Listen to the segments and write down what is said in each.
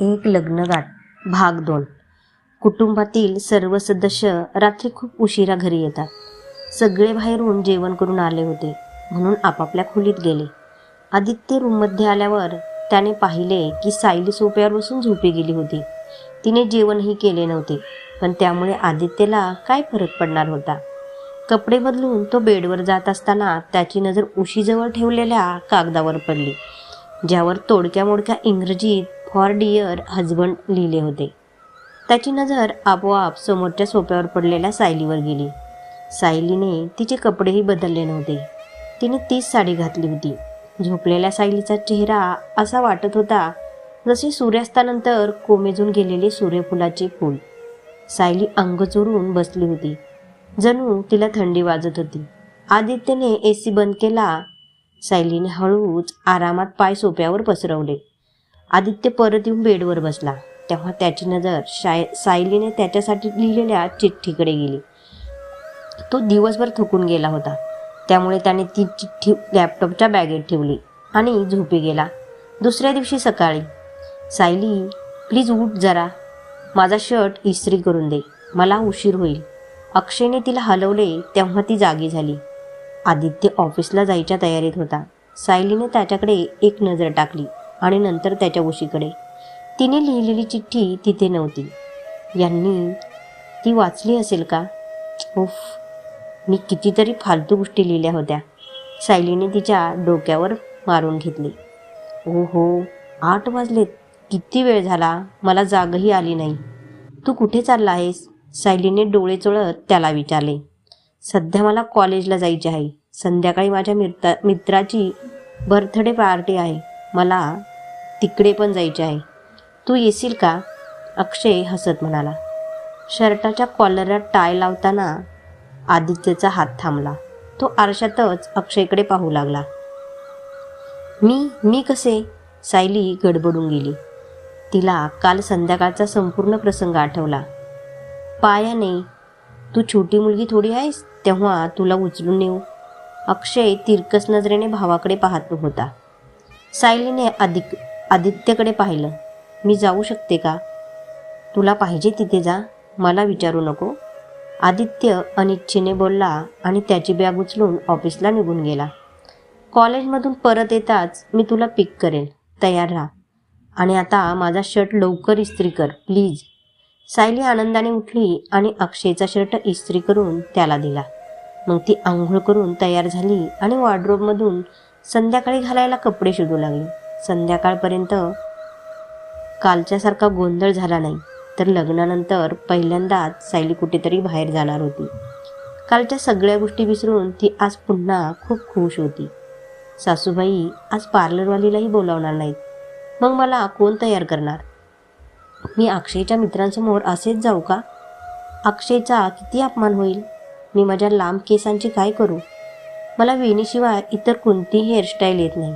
एक लग्नगाठ भाग दोन. कुटुंबातील सर्व सदस्य रात्री खूप उशिरा घरी येतात. सगळे बाहेरून जेवण करून आले होते म्हणून आपापल्या खोलीत गेले. आदित्य रूममध्ये आल्यावर त्याने पाहिले की सायली सोप्यावर बसून झोपी गेली होती. तिने जेवणही केले नव्हते पण त्यामुळे आदित्यला काय फरक पडणार होता? कपडे बदलून तो बेडवर जात असताना त्याची नजर उशीजवळ ठेवलेल्या कागदावर पडली ज्यावर तोडक्या मोडक्या इंग्रजीत फॉर डिअर हजबंड लिहिले होते. त्याची नजर आपोआप समोरच्या सोप्यावर पडलेल्या सायलीवर गेली. सायलीने तिचे कपडेही बदलले नव्हते. तिने तीच साडी घातली होती. झोपलेल्या सायलीचा चेहरा असा वाटत होता जसे सूर्यास्तानंतर कोमेजून गेलेले सूर्यफुलाचे फूल. सायली अंग चोरून बसली होती. जणू तिला थंडी वाजत होती. आदित्यने ए सी बंद केला. सायलीने हळूच आरामात पाय सोप्यावर पसरवले. आदित्य परत येऊन बेडवर बसला. तेव्हा त्याची नजर शाय सायलीने त्याच्यासाठी लिहिलेल्या चिठ्ठीकडे गेली. तो दिवसभर थकून गेला होता. त्यामुळे त्याने ती चिठ्ठी लॅपटॉपच्या बॅगेत ठेवली आणि झोपी गेला. दुसऱ्या दिवशी सकाळी सायली प्लीज उठ जरा. माझा शर्ट इस्त्री करून दे. मला उशीर होईल. अक्षयने तिला हलवले तेव्हा ती जागी झाली. आदित्य ऑफिसला जायच्या तयारीत होता. सायलीने त्याच्याकडे एक नजर टाकली. आणि नंतर त्याच्या उशीकडे. तिने लिहिलेली चिठ्ठी तिथे नव्हती. यांनी ती वाचली असेल का? उफ मी कितीतरी फालतू गोष्टी लिहिल्या होत्या. सायलीने तिच्या डोक्यावर मारून घेतली. ओ हो आठ वाजलेत. किती वेळ झाला? मला जागही आली नाही. तू कुठे चालला आहेस? सायलीने डोळे चोळत त्याला विचारले. सध्या मला कॉलेजला जायचे आहे. संध्याकाळी माझ्या मित्रा मित्राची बर्थडे पार्टी आहे. मला तिकडे पण जायचे आहे. तू येशील का? अक्षय हसत म्हणाला. शर्टाच्या कॉलरला टाय लावताना आदित्यचा हात थांबला. तो आरशातच अक्षयकडे पाहू लागला. मी मी कसे? सायली गडबडून गेली. तिला काल संध्याकाळचा संपूर्ण प्रसंग आठवला. पायाने तू छोटी मुलगी थोडी आहेस तेव्हा तुला उचलून नेऊ. अक्षय तिरकस नजरेने भावाकडे पाहत होता. सायलीने आदिक आदित्यकडे पाहिलं. मी जाऊ शकते का? तुला पाहिजे तिथे जा. मला विचारू नको. आदित्य अनिच्छेने बोलला आणि त्याची बॅग उचलून ऑफिसला निघून गेला. कॉलेजमधून परत येताच मी तुला पिक करेल. तयार राहा. आणि आता माझा शर्ट लवकर इस्त्री कर प्लीज. सायली आनंदाने उठली आणि अक्षयचा शर्ट इस्त्री करून त्याला दिला. मग ती आंघोळ करून तयार झाली आणि वॉर्ड्रोबमधून संध्याकाळी घालायला कपडे शोधू लागली. संध्याकाळपर्यंत कालच्यासारखा गोंधळ झाला नाही तर लग्नानंतर पहिल्यांदाच सायली कुठेतरी बाहेर जाणार होती. कालच्या सगळ्या गोष्टी विसरून ती आज पुन्हा खूप खुश होती. सासूबाई आज पार्लरवालीलाही बोलावणार नाहीत. मग मला कोण तयार करणार? मी अक्षयच्या मित्रांसमोर असेच जाऊ का? अक्षयचा किती अपमान होईल? मी माझ्या लांब केसांची काय करू? मला वेणीशिवाय इतर कोणतीही हेअरस्टाईल येत नाही.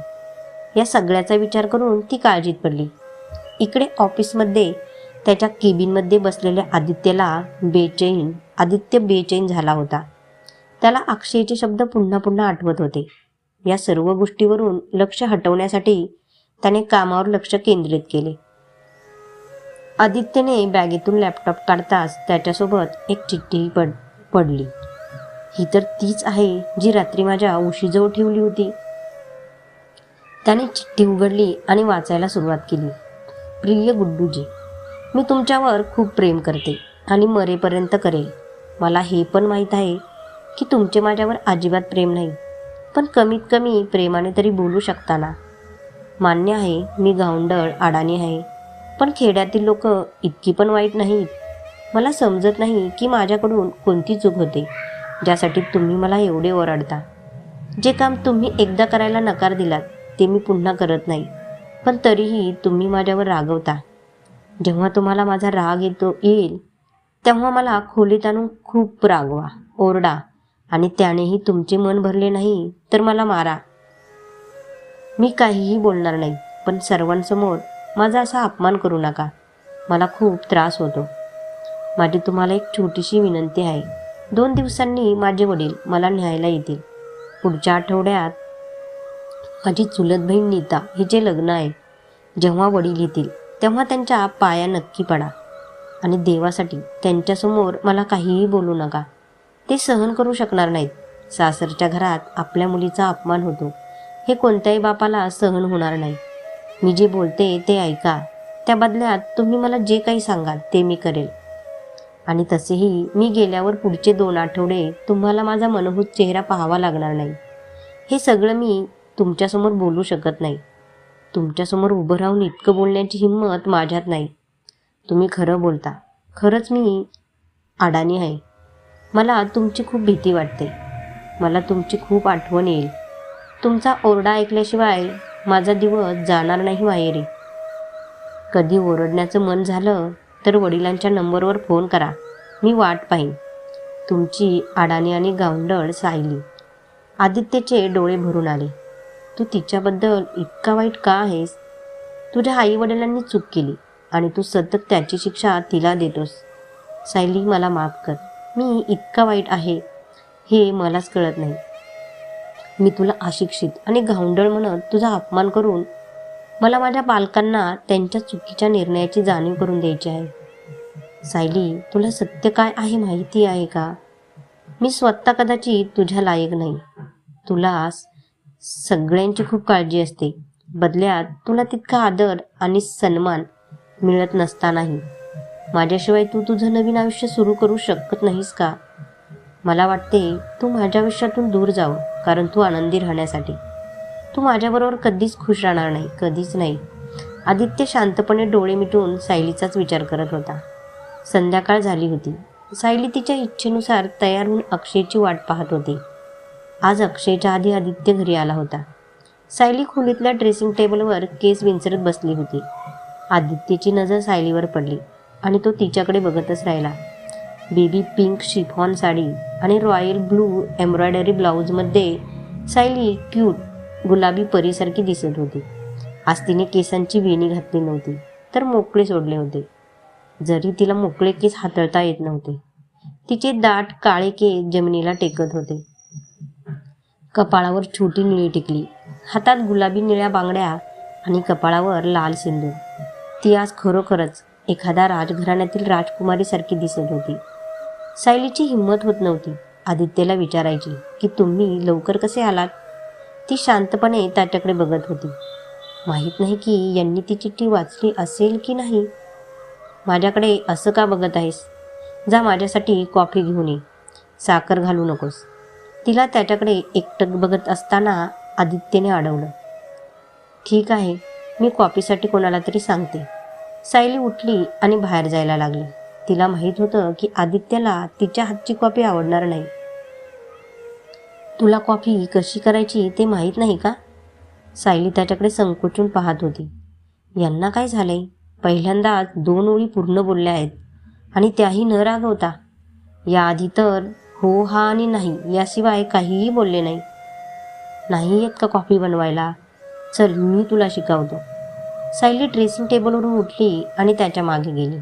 या सगळ्याचा विचार करून ती काळजीत पडली. इकडे ऑफिसमध्ये त्याच्या केबिनमध्ये बसलेल्या आदित्यला बेचैन आदित्य बेचैन झाला होता. त्याला अक्षयचे शब्द पुन्हा पुन्हा आठवत होते. या सर्व गोष्टीवरून लक्ष हटवण्यासाठी त्याने कामावर लक्ष केंद्रित केले. आदित्यने बॅगेतून लॅपटॉप काढताच त्याच्यासोबत एक चिठ्ठीही पड पडली. ही तर तीच आहे जी रात्री माझ्या उशीजवळ ठेवली होती. त्याने चिठ्ठी उघडली आणि वाचायला सुरुवात केली. प्रिय गुड्डूजी मी तुमच्यावर खूप प्रेम करते आणि मरेपर्यंत करेल. मला हे पण माहीत आहे की तुमचे माझ्यावर अजिबात प्रेम नाही पण कमीत कमी प्रेमाने तरी बोलू शकता ना. मान्य आहे मी गावंडळ अडाणी आहे पण खेड्यातील लोक इतकी पण वाईट नाहीत. मला समजत नाही की माझ्याकडून कोणती चूक होते. ज्यासाठी तुम्ही मला एवढे ओरडता. जे काम तुम्ही एकदा करायला नकार दिलात ते मी पुन्हा करत नाही. पण तरीही तुम्ही माझ्यावर रागवता. जेव्हा तुम्हाला माझा राग येतो येईल तेव्हा मला खोलीत आणून खूप रागवा ओरडा. आणि त्यानेही तुमचे मन भरले नाही तर मला मारा. मी काहीही बोलणार नाही पण सर्वांसमोर माझा असा अपमान करू नका. मला खूप त्रास होतो. माझी तुम्हाला एक छोटीशी विनंती आहे. दोन दिवसांनी माझे वडील मला न्यायला येतील. पुढच्या आठवड्यात माझी चुलत बहीण नीता हिचे लग्न आहे जेव्हा वडील येतील तेव्हा त्यांच्या पाया नक्की पडा आणि देवासाठी त्यांच्यासमोर मला काहीही बोलू नका. ते सहन करू शकणार नाहीत. सासरच्या घरात आपल्या मुलीचा अपमान होतो. हे कोणत्याही बापाला सहन होणार नाही. मी जे बोलते ते ऐका. त्या बदल्यात तुम्ही मला जे काही सांगाल ते मी करेल. आणि तसेही मी गेल्यावर पुढचे दोन आठवडे तुम्हाला माझा मनहूत चेहरा पाहावा लागणार नाही. हे सगळं मी तुमच्यासमोर बोलू शकत नाही. तुमच्यासमोर उभं राहून इतकं बोलण्याची हिंमत माझ्यात नाही. तुम्ही खरं बोलता. खरंच मी अडाणी आहे. मला तुमची खूप भीती वाटते. मला तुमची खूप आठवण येईल. तुमचा ओरडा ऐकल्याशिवाय माझा दिवस जाणार नाही माहेरी. कधी ओरडण्याचं मन झालं तर वडिलांच्या नंबरवर फोन करा. मी वाट पाहीन. तुमची अडाणी आणि गावंडळ सायली. आदित्यचे डोळे भरून आले. तू तिच्याबद्दल इतका वाईट का आहेस? तुझ्या आईवडिलांनी चूक केली आणि तू सतत त्याची शिक्षा तिला देतोस. सायली मला माफ कर. मी इतका वाईट आहे हे मलाच कळत नाही. मी तुला अशिक्षित आणि गावंडळ म्हणत तुझा अपमान करून मला माझ्या पालकांना त्यांच्या चुकीच्या निर्णयाची जाणीव करून द्यायची आहे. सायली तुला सत्य काय आहे माहिती आहे का? मी स्वतः कदाचित तुझ्या लायक नाही. तुला सगळ्यांची खूप काळजी असते. बदल्यात तुला तितका आदर आणि सन्मान मिळत नसतानाही. माझ्याशिवाय तू तुझं नवीन आयुष्य सुरू करू शकत नाहीस का? मला वाटते तू माझ्या आयुष्यातून दूर जावं कारण तू आनंदी राहण्यासाठी. तू माझ्याबरोबर कधीच खुश राहणार नाही कधीच नाही. आदित्य शांतपणे डोळे मिटून सायलीचाच विचार करत होता. संध्याकाळ झाली होती. सायली तिच्या इच्छेनुसार तयार होऊन अक्षयची वाट पाहत होती. आज अक्षयच्या आधी आदित्य घरी आला होता. सायली खोलीतल्या ड्रेसिंग टेबलवर केस विंचरत बसली होती. आदित्यची नजर सायलीवर पडली आणि तो तिच्याकडे बघतच राहिला. बेबी पिंक शिफॉन साडी आणि रॉयल ब्लू एम्ब्रॉयडरी ब्लाऊजमध्ये सायली क्यूट गुलाबी परीसारखी दिसत होती. आज तिने केसांची वेणी घातली नव्हती तर मोकळे सोडले होते. जरी तिला मोकळे केस हाताळता येत नव्हते तिचे दाट काळे केस जमिनीला टेकत होते. कपाळावर छोटी निळी टिकली हातात गुलाबी निळ्या बांगड्या आणि कपाळावर लाल सिंदूर. ती आज खरोखरच एखाद्या राजघराण्यातील राजकुमारीसारखी दिसत होती. सायलीची हिंमत होत नव्हती. आदित्यला विचारायची की तुम्ही लवकर कसे आलात? ती शांतपणे त्याच्याकडे बघत होती. माहीत नाही की यांनी ती चिठ्ठी वाचली असेल की नाही. माझ्याकडे असं का बघत आहेस? जा माझ्यासाठी कॉफी घेऊन ये. साखर घालू नकोस. तिला त्याच्याकडे एकटक बघत असताना आदित्यने अडवलं. ठीक आहे मी कॉफीसाठी कोणाला तरी सांगते. सायली उठली आणि बाहेर जायला लागली. तिला माहीत होतं की आदित्यला तिच्या हातची कॉफी आवडणार नाही. तुला कॉफी कशी करायची ते माहीत नाही का? सायली त्याच्याकडे संकोचून पाहत होती. यांना काय झालंय? पहिल्यांदाच दोन ओळी पूर्ण बोलल्या आहेत आणि त्याही न रागवता. याआधी तर हो हा आणि नाही याशिवाय काहीही बोलले नाही. नाही येत का कॉफी बनवायला? चल मी तुला शिकवतो. सायली ड्रेसिंग टेबलवरून उठली आणि त्याच्यामागे गेली.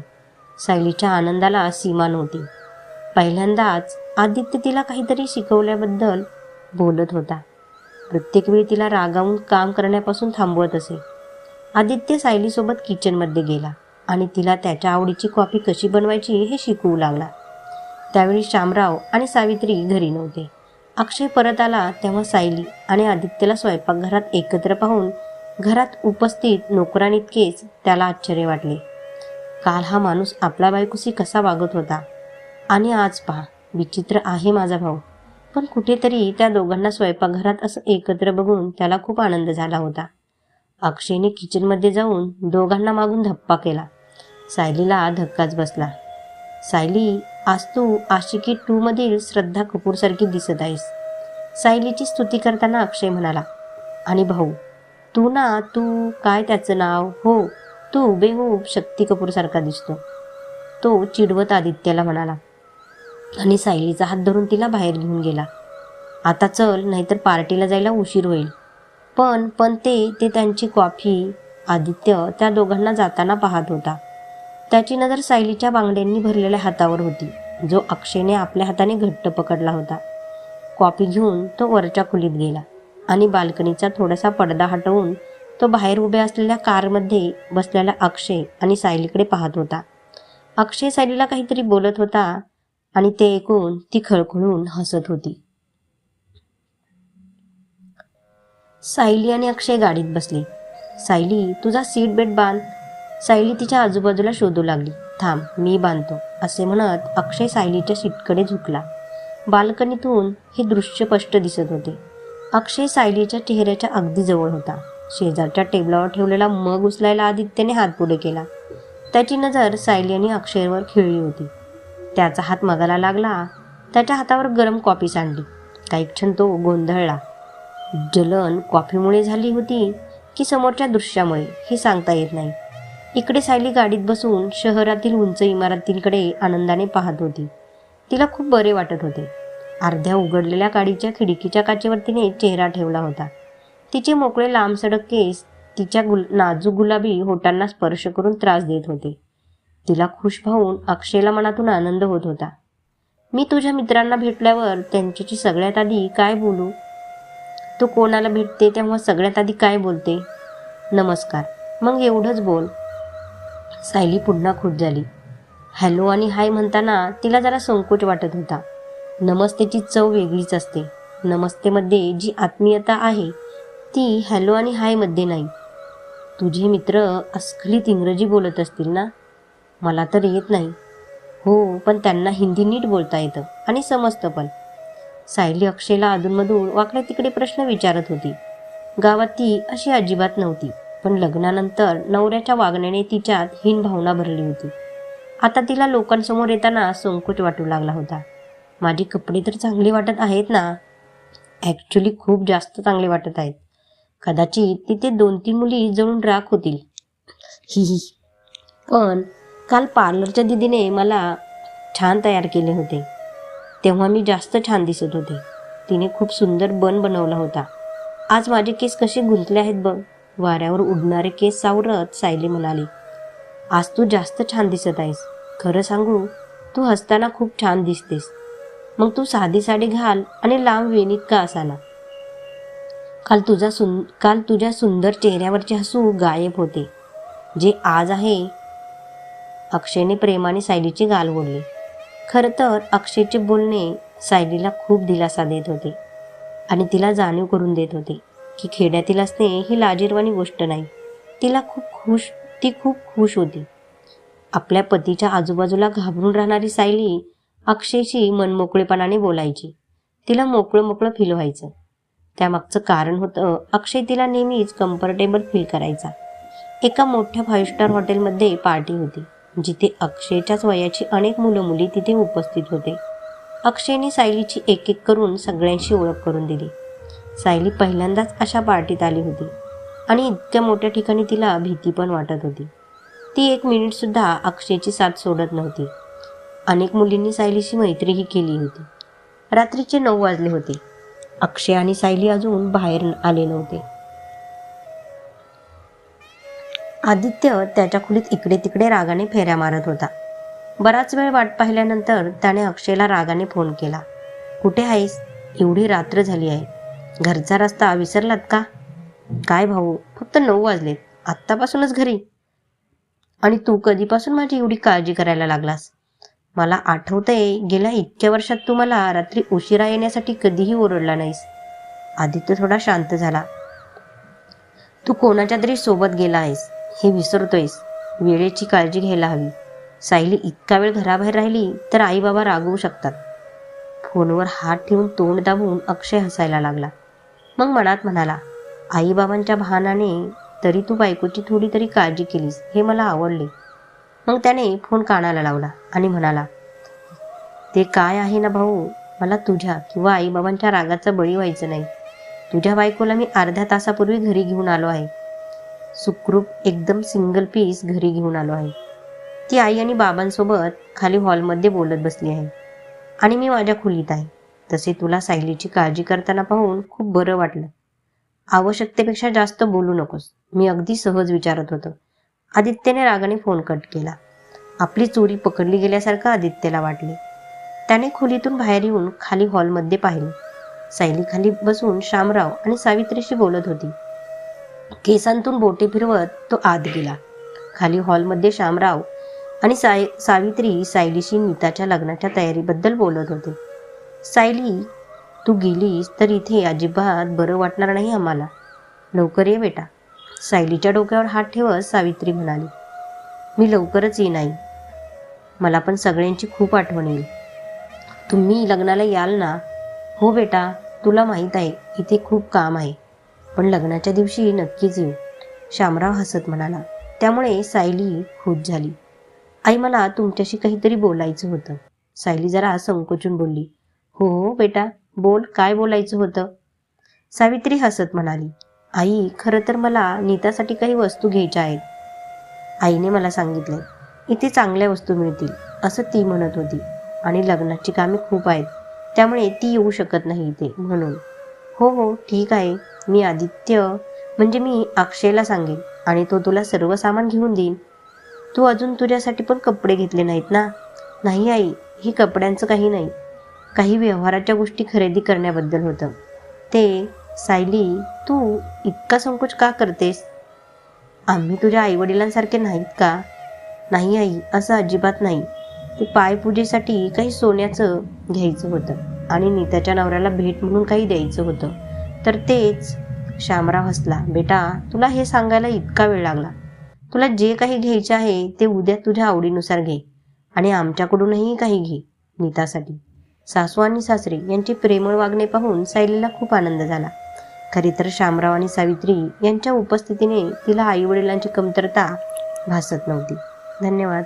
सायलीच्या आनंदाला सीमा नव्हती. पहिल्यांदाच आदित्य तिला काहीतरी शिकवल्याबद्दल बोलत होता. प्रत्येक वेळी तिला रागावून काम करण्यापासून थांबवत असे. आदित्य सायलीसोबत किचनमध्ये गेला आणि तिला त्याच्या आवडीची कॉफी कशी बनवायची हे शिकवू लागला. त्यावेळी शामराव आणि सावित्री घरी नव्हते. अक्षय परत आला तेव्हा सायली आणि आदित्यला स्वयंपाकघरात एकत्र पाहून घरात उपस्थित नोकरांइतकेच त्याला आश्चर्य वाटले. काल हा माणूस आपला बायकोशी कसा वागत होता? आणि आज पहा विचित्र आहे माझा भाऊ. पण कुठेतरी त्या दोघांना स्वयंपाकघरात असं एकत्र बघून त्याला खूप आनंद झाला होता. अक्षयने किचनमध्ये जाऊन दोघांना मागून धप्पा केला. सायलीला धक्काच बसला. सायली आज तू आशिकी टूमधील श्रद्धा कपूरसारखी दिसत आहेस. सायलीची स्तुती करताना अक्षय म्हणाला आणि भाऊ तू ना तू काय त्याचं नाव? हो तू उबेहूब शक्ती कपूरसारखा दिसतो. तो चिडवत आदित्याला म्हणाला आणि सायलीचा हात धरून तिला बाहेर घेऊन गेला. आता चल नाहीतर पार्टीला जायला उशीर होईल. पण पण ते ते त्यांची कॉफी आदित्य त्या दोघांना जाताना पाहत होता. त्याची नजर सायलीच्या बांगड्यांनी भरलेल्या हातावर होती जो अक्षयने आपल्या हाताने घट्ट पकडला होता. कॉफी घेऊन तो वरच्या खोलीत गेला आणि बाल्कनीचा थोडासा पडदा हटवून तो बाहेर उभ्या असलेल्या कारमध्ये बसलेला अक्षय आणि सायलीकडे पाहत होता. अक्षय सायलीला काहीतरी बोलत होता आणि ते ऐकून ती खळखळून हसत होती. सायली आणि अक्षय गाडीत बसले. सायली तुझा सीट बेल्ट बांध. सायली तिच्या आजूबाजूला शोधू लागली. थांब मी बांधतो असे म्हणत अक्षय सायलीच्या सीटकडे झुकला. बाल्कनीतून हे दृश्य स्पष्ट दिसत होते. अक्षय सायलीच्या चेहऱ्याच्या अगदी जवळ होता. शेजारच्या टेबलावर ठेवलेला मग उचलायला आदित्यने हात पुढे केला. त्याची नजर सायली आणि अक्षयवर खिळली होती. त्याचा हात मगाला लागला. त्याच्या हातावर गरम कॉफी सांडली. काही क्षण तो गोंधळला. जलन कॉफीमुळे झाली होती की समोरच्या दृश्यामुळे हे सांगता येत नाही. इकडे सायली गाडीत बसून शहरातील उंच इमारतींकडे आनंदाने पाहत होती. तिला खूप बरे वाटत होते. अर्ध्या उघडलेल्या गाडीच्या खिडकीच्या काचेवर तिने चेहरा ठेवला होता. तिचे मोकळे लांब सडक केस तिच्या गुल नाजूक गुलाबी होटांना स्पर्श करून त्रास देत होते. तिला खुश पाहून अक्षयला मनातून आनंद होत होता. मी तुझ्या मित्रांना भेटल्यावर त्यांच्याशी सगळ्यात आधी काय बोलू? तू कोणाला भेटते तेव्हा सगळ्यात आधी काय बोलते? नमस्कार. मग एवढंच बोल. सायली पुन्हा खुश झाली. हॅलो आणि हाय म्हणताना तिला जरा संकोच वाटत होता. नमस्तेची चव वेगळीच असते. नमस्तेमध्ये जी आत्मीयता आहे ती हॅलो आणि हायमध्ये नाही. तुझे मित्र अस्खलित इंग्रजी बोलत असतील ना? मला तर येत नाही. हो पण त्यांना हिंदी नीट बोलता येतं आणि समजतं पण. सायली अक्षयला अधूनमधून वाकडे तिकडे प्रश्न विचारत होती. गावात ती अशी अजिबात नव्हती पण लग्नानंतर नवऱ्याच्या वागण्याने तिच्यात हीन भावना भरली होती. आता तिला लोकांसमोर येताना संकोच वाटू लागला होता. माझे कपडे तर चांगले वाटत आहेत ना? ॲक्च्युली खूप जास्त चांगले वाटत आहेत. कदाचित तिथे दोन तीन मुली जळून राख होतील. ही. पण काल पार्लरच्या दिदीने मला छान तयार केले होते. तेव्हा मी जास्त छान दिसत होते. तिने खूप सुंदर बन बनवला होता. आज माझे केस कसे गुंतले आहेत बघ. वाऱ्यावर उडणारे केस सावरत सायली म्हणाली आज तू जास्त छान दिसत आहेस. खरं सांगू तू हसताना खूप छान दिसतेस. मग तू साधी साडी घाल आणि लांब वेणीत का असाना काल तुझा सुं काल तुझ्या सुंदर चेहऱ्यावरचे हसू गायब होते. जे आज आहे अक्षयने प्रेमाने सायलीची गाल बोलली खरं तर अक्षयचे बोलणे सायलीला खूप दिलासा देत होते आणि तिला जाणीव करून देत होते की खेड्यातील असणे ही लाजीरवाणी गोष्ट नाही. तिला खूप खुश ती खूप खुश होती. आपल्या पतीच्या आजूबाजूला घाबरून राहणारी सायली अक्षयशी मनमोकळेपणाने बोलायची. तिला मोकळं मोकळं फील व्हायचं. त्यामागचं कारण होतं अक्षय तिला नेहमीच कम्फर्टेबल फील करायचा. एका मोठ्या फाईव्ह स्टार हॉटेलमध्ये पार्टी होती. जिथे अक्षयच्याच वयाची अनेक मुलं मुली तिथे उपस्थित होते. अक्षयने सायलीची एक एक करून सगळ्यांशी ओळख करून दिली. सायली पहिल्यांदाच अशा पार्टीत आली होती आणि इतक्या मोठ्या ठिकाणी तिला भीती पण वाटत होती. ती एक मिनिटसुद्धा अक्षयची साथ सोडत नव्हती. अनेक मुलींनी सायलीशी मैत्रीही केली होती. रात्रीचे नऊ वाजले होते. अक्षय आणि सायली अजून बाहेर आले नव्हते. आदित्य त्याच्या खोलीत इकडे तिकडे रागाने फेऱ्या मारत होता. बराच वेळ वाट पाहिल्यानंतर त्याने अक्षयला रागाने फोन केला. कुठे आहेस? एवढी रात्र झाली आहे. घरचा रस्ता विसरलात का? काय भाऊ फक्त नऊ वाजलेत. आत्तापासूनच घरी. आणि तू कधीपासून माझी एवढी काळजी करायला लागलास? मला आठवतंय गेल्या इतक्या वर्षात तू मला रात्री उशिरा येण्यासाठी कधीही ओरडला नाहीस. आदित्य थोडा शांत झाला. तू कोणाच्या तरी सोबत गेला आहेस? हे विसरतोयस. वेळेची काळजी घ्यायला हवी. सायली इतका वेळ घराबाहेर राहिली तर आईबाबा रागवू शकतात. फोनवर हात ठेवून तोंड दाबून अक्षय हसायला लागला. मग मनात म्हणाला आईबाबांच्या भानाने तरी तू बायकोची थोडी तरी काळजी केलीस हे मला आवडले. मग त्याने फोन कानाला लावला आणि म्हणाला ते काय आहे ना भाऊ? मला तुझ्या किंवा आईबाबांच्या रागाचा बळी व्हायचं नाही. तुझ्या बायकोला मी अर्ध्या तासापूर्वी घरी घेऊन आलो आहे. सुखरूप एकदम सिंगल पीस घरी घेऊन आलो आहे. ती आई आणि बाबांसोबत खाली हॉलमध्ये बोलत बसली आहे. आणि मी माझ्या खोलीत आहे. तसे तुला सायलीची काळजी करताना पाहून खूप बरं वाटलं. आवश्यकतेपेक्षा जास्त बोलू नकोस. मी अगदी सहज विचारत होतो. आदित्यने रागाने फोन कट केला. आपली चोरी पकडली गेल्यासारखं आदित्यला वाटले. त्याने खोलीतून बाहेर येऊन खाली हॉलमध्ये पाहिले. सायली खाली बसून शामराव आणि सावित्रीशी बोलत होती. केसांतून बोटे फिरवत तो आत गेला. खाली हॉलमध्ये श्यामराव आणि साय सावित्री सायलीशी नीताच्या लग्नाच्या तयारीबद्दल बोलत होते. सायली तू गेलीस तर इथे अजिबात बरं वाटणार नाही आम्हाला. लवकर ये बेटा. सायलीच्या डोक्यावर हात ठेवत सावित्री म्हणाली मी लवकरच येईन आई. मला पण सगळ्यांची खूप आठवण येईल. तुम्ही लग्नाला याल ना? हो बेटा तुला माहीत आहे इथे खूप काम आहे. पण लग्नाच्या दिवशी नक्कीच येऊ. श्यामराव हसत म्हणाला. त्यामुळे सायली खुश झाली. आई मला तुमच्याशी काहीतरी बोलायचं होतं. सायली जरा संकोचून बोलली. हो हो बेटा बोल काय बोलायचं होतं? सावित्री हसत म्हणाली. आई खरं तर मला नीतासाठी काही वस्तू घ्यायच्या आहेत. आईने मला सांगितलं इथे चांगल्या वस्तू मिळतील असं ती म्हणत होती. आणि लग्नाची कामे खूप आहेत त्यामुळे ती येऊ शकत नाही इथे म्हणून. हो हो ठीक आहे. मी आदित्य म्हणजे मी अक्षयला सांगेन आणि तो तुला सर्व सामान घेऊन देईन. तू अजून तुझ्यासाठी पण कपडे घेतले नाहीत ना? नाही आई ही कपड्यांचं काही नाही. काही व्यवहाराच्या गोष्टी खरेदी करण्याबद्दल होतं. ते सायली तू इतका संकोच का करतेस? आम्ही तुझ्या आईवडिलांसारखे नाहीत का? नाही आई असं अजिबात नाही. ते पायपूजेसाठी काही सोन्याचं घ्यायचं होतं आणि नीताच्या नवऱ्याला भेट म्हणून काही द्यायचं होतं. तर तेच. श्यामराव हसला. बेटा तुला हे सांगायला इतका वेळ लागला. तुला जे काही घ्यायचे आहे ते उद्या तुझ्या आवडीनुसार घे आणि आमच्याकडूनही काही घे नीतासाठी. सासू आणि सासरे यांचे प्रेमळ वागणे पाहून सायलीला खूप आनंद झाला. खरे तर श्यामराव आणि सावित्री यांच्या उपस्थितीने तिला आईवडिलांची कमतरता भासत नव्हती. धन्यवाद.